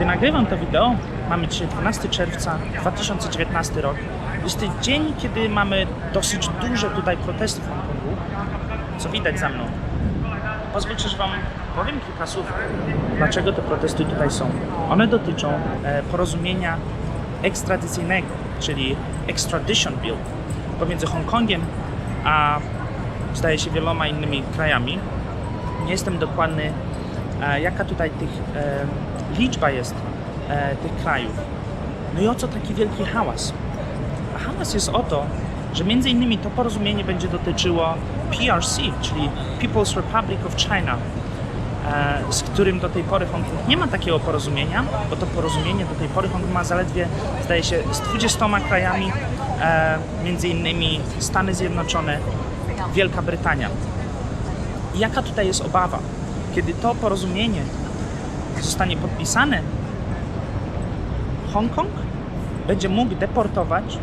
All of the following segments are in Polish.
Kiedy nagrywam to wideo, mamy dzisiaj 12 czerwca 2019 rok. Jest to dzień, kiedy mamy dosyć duże tutaj protesty w Hongkongu, co widać za mną. Pozwólcie, że Wam powiem kilka słów, dlaczego te protesty tutaj są. One dotyczą e, porozumienia ekstradycyjnego, czyli extradition bill pomiędzy Hongkongiem a zdaje się wieloma innymi krajami. Nie jestem dokładny, e, jaka tutaj tych e, liczba jest e, tych krajów. No i o co taki wielki hałas? A hałas jest o to, że między innymi to porozumienie będzie dotyczyło PRC, czyli People's Republic of China, e, z którym do tej pory Hongkong nie ma takiego porozumienia, bo to porozumienie do tej pory Hongkong ma zaledwie, zdaje się, z 20 krajami, e, między innymi Stany Zjednoczone, Wielka Brytania. I jaka tutaj jest obawa? Kiedy to porozumienie zostanie podpisane, Hongkong będzie mógł deportować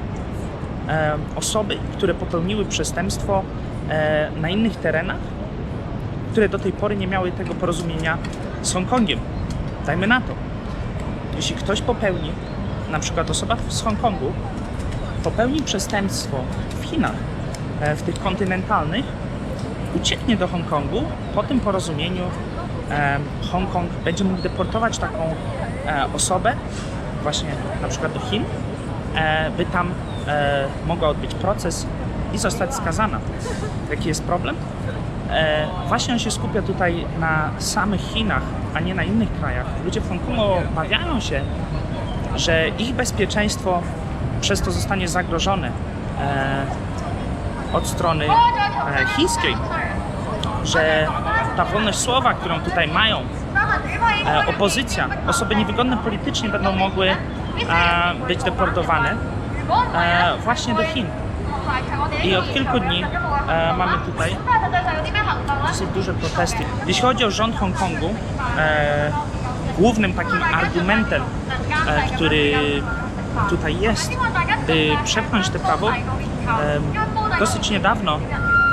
e, osoby, które popełniły przestępstwo e, na innych terenach, które do tej pory nie miały tego porozumienia z Hongkongiem. Dajmy na to. Jeśli ktoś popełni, na przykład osoba z Hongkongu, popełni przestępstwo w Chinach, e, w tych kontynentalnych, ucieknie do Hongkongu, po tym porozumieniu Hongkong będzie mógł deportować taką e, osobę właśnie na przykład do Chin, e, by tam e, mogła odbyć proces i zostać skazana. Jaki jest problem? Właśnie on się skupia tutaj na samych Chinach, a nie na innych krajach. Ludzie w Hongkongu obawiają się, że ich bezpieczeństwo przez to zostanie zagrożone od strony chińskiej, że ta wolność słowa, którą tutaj mają, e, opozycja, osoby niewygodne politycznie będą mogły e, być deportowane e, właśnie do Chin. I od kilku dni e, mamy tutaj dosyć duże protesty. Jeśli chodzi o rząd Hongkongu, e, głównym takim argumentem, e, który tutaj jest, by przepchnąć to prawo, e, dosyć niedawno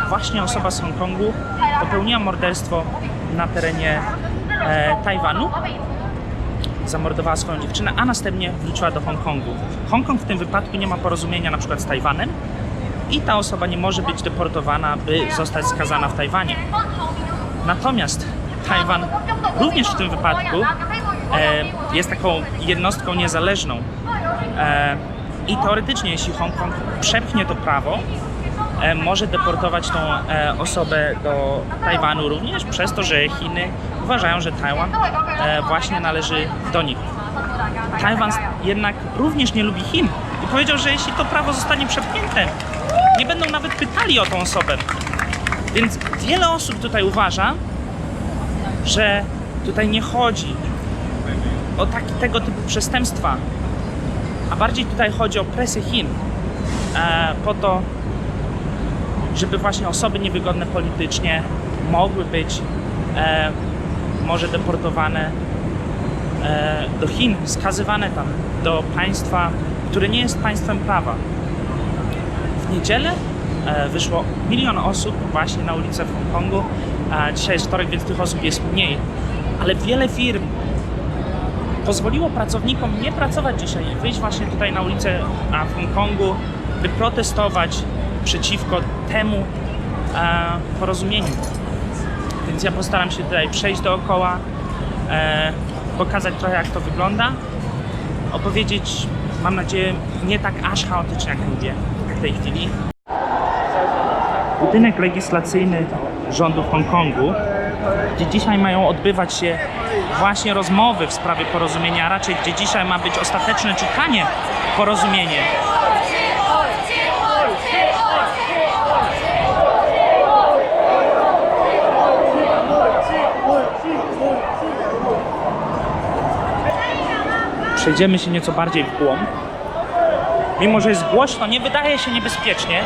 właśnie osoba z Hongkongu popełniła morderstwo na terenie e, Tajwanu. Zamordowała swoją dziewczynę, a następnie wróciła do Hongkongu. Hongkong w tym wypadku nie ma porozumienia na przykład z Tajwanem i ta osoba nie może być deportowana, by zostać skazana w Tajwanie. Natomiast Tajwan również w tym wypadku e, jest taką jednostką niezależną. E, I teoretycznie, jeśli Hongkong przepchnie to prawo, może deportować tą e, osobę do Tajwanu również, przez to, że Chiny uważają, że Tajwan e, właśnie należy do nich. Tajwan jednak również nie lubi Chin i powiedział, że jeśli to prawo zostanie przepchnięte, nie będą nawet pytali o tą osobę. Więc wiele osób tutaj uważa, że tutaj nie chodzi o taki, tego typu przestępstwa, a bardziej tutaj chodzi o presję Chin e, po to, żeby właśnie osoby niewygodne politycznie mogły być e, może deportowane e, do Chin, skazywane tam, do państwa, które nie jest państwem prawa. W niedzielę e, wyszło milion osób właśnie na ulicę w Hongkongu. A dzisiaj jest wtorek, więc tych osób jest mniej. Ale wiele firm pozwoliło pracownikom nie pracować dzisiaj wyjść właśnie tutaj na ulicę w Hongkongu, by protestować przeciwko temu e, porozumieniu. Więc ja postaram się tutaj przejść dookoła, e, pokazać trochę jak to wygląda, opowiedzieć, mam nadzieję, nie tak aż chaotycznie jak mówię w tej chwili. Budynek legislacyjny rządu Hongkongu, gdzie dzisiaj mają odbywać się właśnie rozmowy w sprawie porozumienia, a raczej gdzie dzisiaj ma być ostateczne czytanie porozumienia. Przejdziemy się nieco bardziej w głąb. Mimo, że jest głośno, nie wydaje się niebezpiecznie.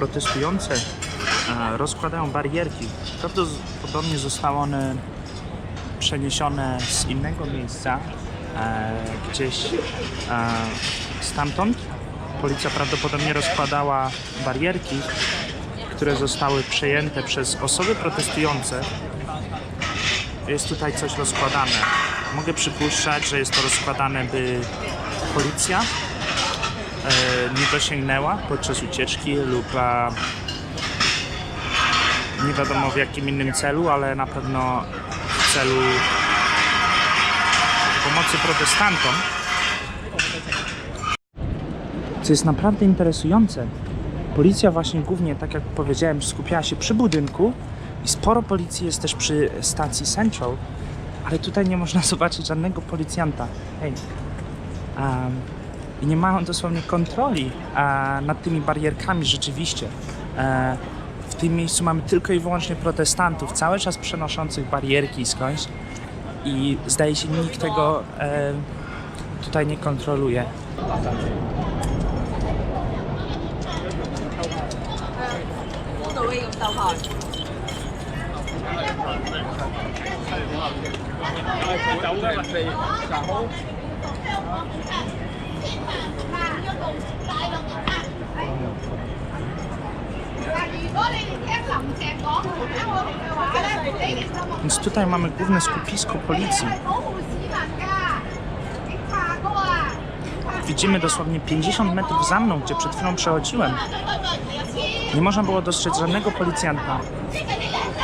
Protestujące e, rozkładają barierki. Prawdopodobnie zostały one przeniesione z innego miejsca, e, gdzieś e, stamtąd. Policja prawdopodobnie rozkładała barierki, które zostały przejęte przez osoby protestujące. Jest tutaj coś rozkładane. Mogę przypuszczać, że jest to rozkładane, by policja nie dosięgnęła podczas ucieczki lub e, nie wiadomo w jakim innym celu, ale na pewno w celu pomocy protestantom. Co jest naprawdę interesujące, policja właśnie głównie, tak jak powiedziałem, skupiała się przy budynku i sporo policji jest też przy stacji Central, ale tutaj nie można zobaczyć żadnego policjanta. Hej. Um, I nie mają dosłownie kontroli nad tymi barierkami rzeczywiście. E, w tym miejscu mamy tylko i wyłącznie protestantów, cały czas przenoszących barierki skądś i zdaje się nikt tego e, tutaj nie kontroluje. Więc tutaj mamy główne skupisko policji. Widzimy dosłownie 50 metrów za mną, gdzie przed chwilą przechodziłem. Nie można było dostrzec żadnego policjanta.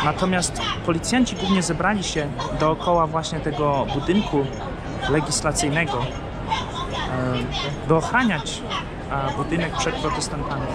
Natomiast policjanci głównie zebrali się dookoła właśnie tego budynku legislacyjnego, e, by ochraniać e, budynek przed protestantami.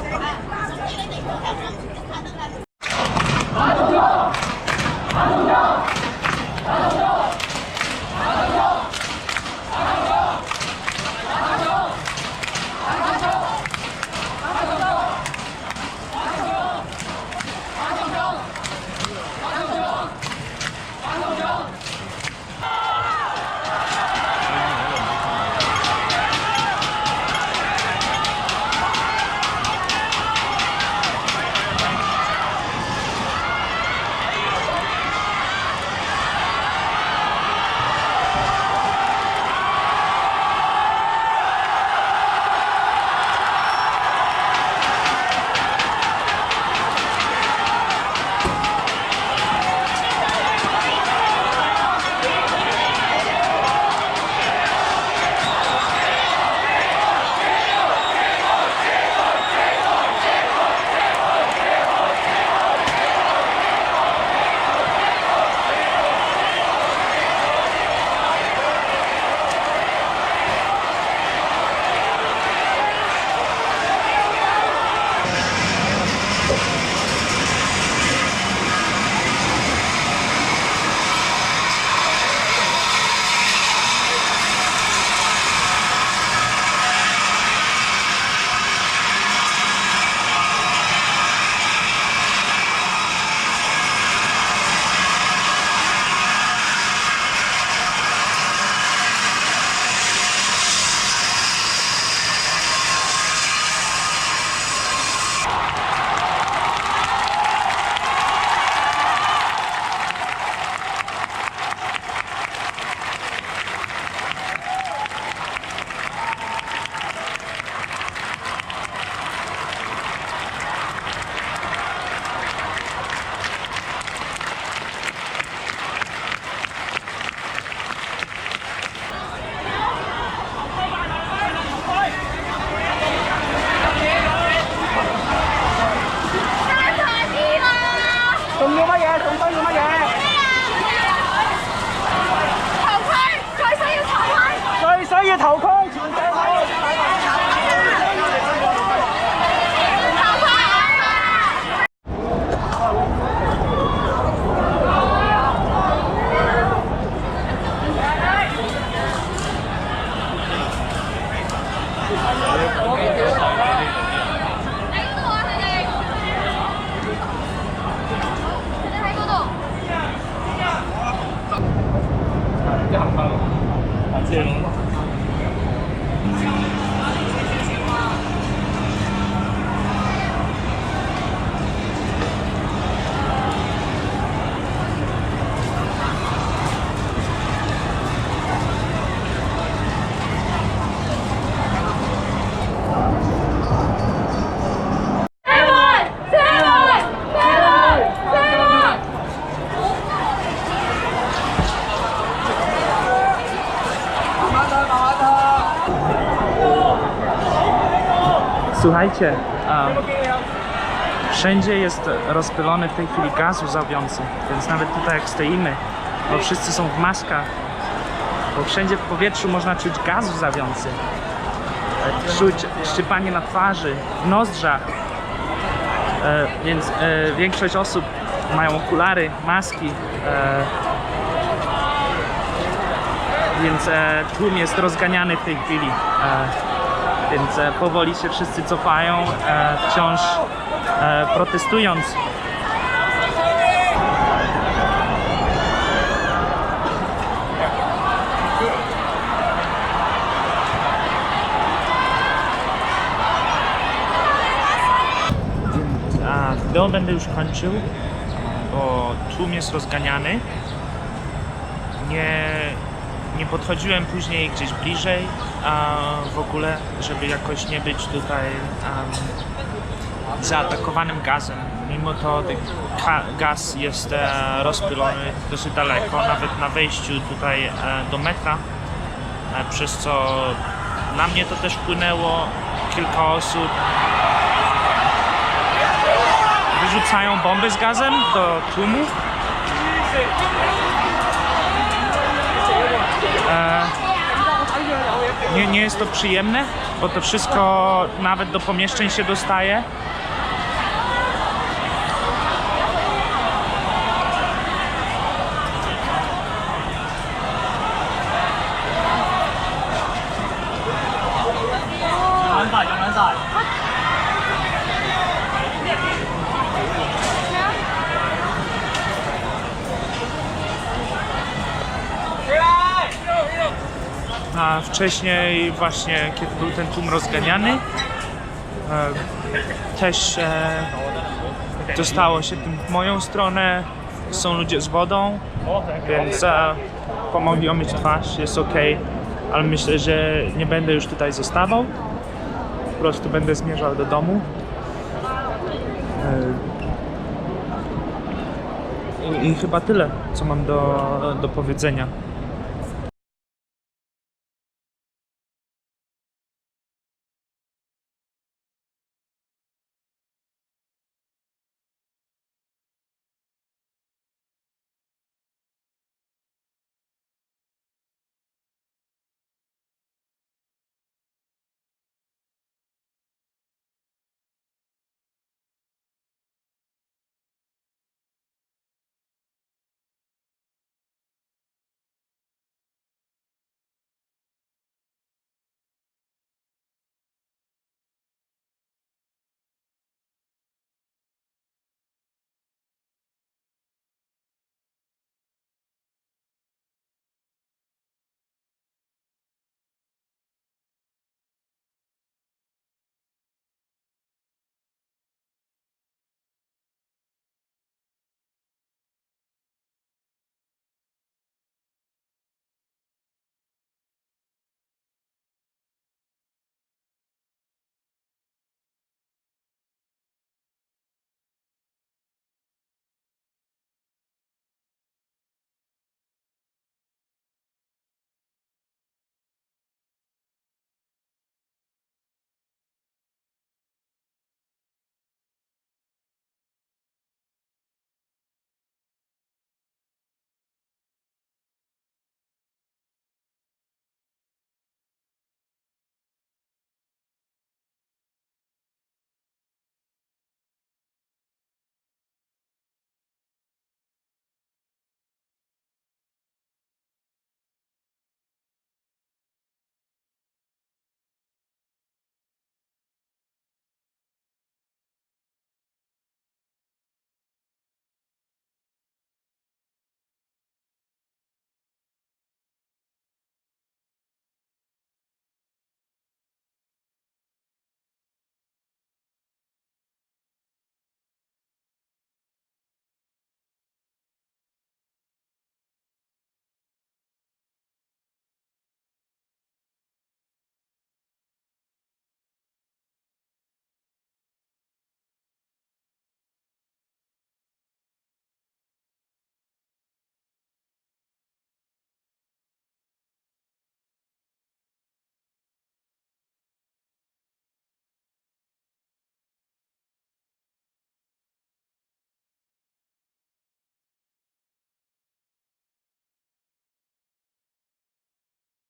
Słuchajcie, wszędzie jest rozpylony w tej chwili gaz łzawiący, więc nawet tutaj jak stoimy, bo wszyscy są w maskach, bo wszędzie w powietrzu można czuć gaz łzawiący. Czuć szczypanie na twarzy, w nozdrzach. E, więc e, większość osób mają okulary, maski. E, więc tłum jest rozganiany w tej chwili. Więc e, powoli się wszyscy cofają, e, wciąż e, protestując. Wideo będę już kończył, bo tłum jest rozganiany. Nie, nie podchodziłem później gdzieś bliżej a w ogóle, żeby jakoś nie być tutaj um, zaatakowanym gazem. Mimo to gaz jest e, rozpylony dosyć daleko, nawet na wejściu tutaj e, do metra, e, przez co na mnie to też wpłynęło. Kilka osób wyrzucają bomby z gazem do tłumu. Nie, nie jest to przyjemne, bo to wszystko nawet do pomieszczeń się dostaje. A wcześniej właśnie, kiedy był ten tłum rozganiany, e, też e, dostało się tym w moją stronę. Są ludzie z wodą, więc e, pomogli omyć twarz, jest ok, ale myślę, że nie będę już tutaj zostawał. Po prostu będę zmierzał do domu. E, I, i chyba tyle, co mam do, do powiedzenia.